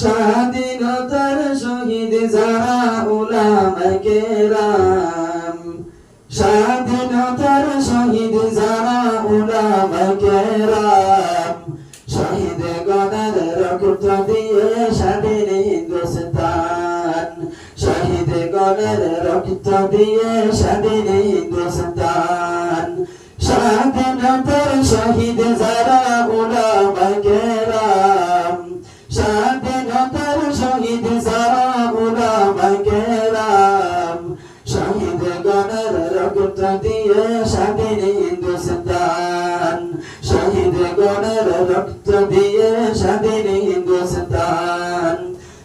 স্বাধীনতার শহীদ যারা উলামায়ে কেরাম। স্বাধীনতার শহীদ যারা উলামায়ে কেরাম। শহীদ গণের রক্ত দিয়ে স্বাধীন হিন্দুস্তান। শহীদ গণের রক্ত দিয়ে স্বাধীন হিন্দুস্তান। স্বাধীনতার শহীদ যারা গণের রক্ত দিয়ে স্বাধীন হিন্দুস্তান শহীদ গণের রক্ত দিয়ে স্বাধীন হিন্দুস্তান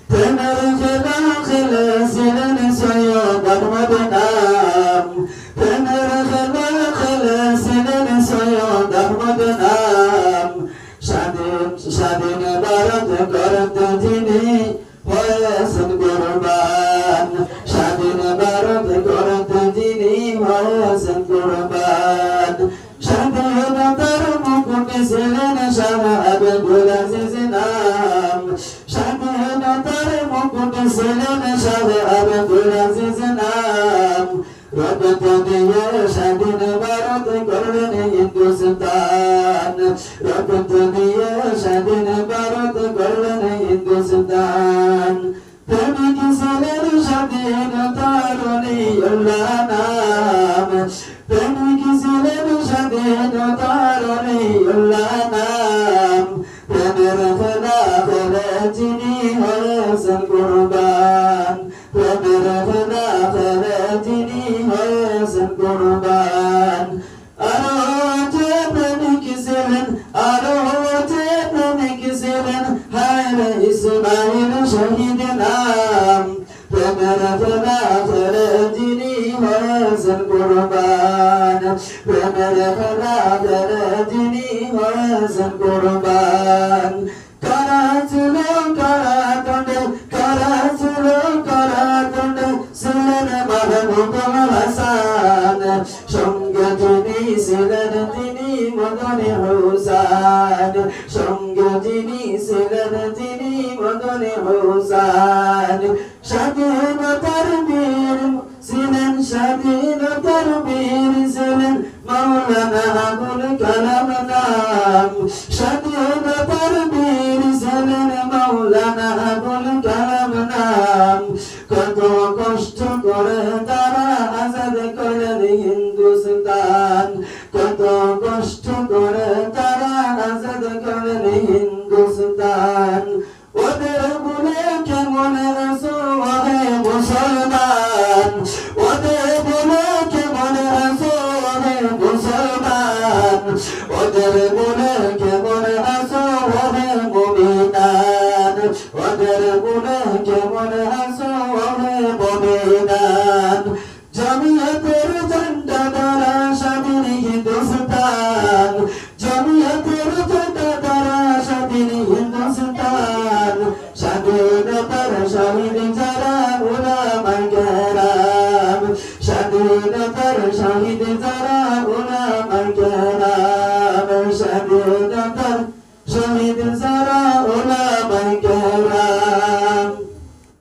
প্রেমের খেলা খেলেছিলেন সৈয়দ আহমদ নাম প্রেমের খেলা খেলেছিলেন সৈয়দ আহমদ নাম স্বাধীন স্বাধীন ভারত করতে মুকুট ছিলেন শাহাব গুলাজিজ নাম স্বাধীনতার মুকুট ছিলেন শাহাব গুলাজিজ নাম রক্ত দিয়ে স্বাধীন ভারত করলেন হিন্দুস্তান। রক্ত দিয়ে স্বাধীন ভারত করলেন নাম প্রেমের খেলা খেলে যিনি হয়েছেন কুরবান। প্রেমের খেলা খেলে যিনি হয়েছেন কুরবান। কারা ছিল, কারা তন্ডে কারা ছিল, কারা তন্ডে ছিলেন মাহবুব হাসান। সঙ্গে যিনি ছিলেন, তিনি মদনে হোসান তিনি হোসান স্বাধীনতার বীর, ছিলেন স্বাধীনতার বীর, ছিলেন মাওলানা আবুল কালাম নাম। স্বাধীনতার বীর, ছিলেন মাওলানা আবুল কালাম নাম। কত কষ্ট করে তারা আজাদ করলেন হিন্দুস্তান। কত কষ্ট করে তারা আজাদ করলেন হিন্দুস্তান। দান জমিয়তের ঝান্ডা দ্বারা স্বাধীন হিন্দুস্তান জমিয়তের ঝান্ডা দ্বারা স্বাধীন হিন্দুস্তান, স্বাধীনতার স্বাধীন যারা গোলাম গেরাম স্বাধীনতার স্বাধীন যারা গোলাম গেরাম স্বাধীনতার স্বাধীন যারা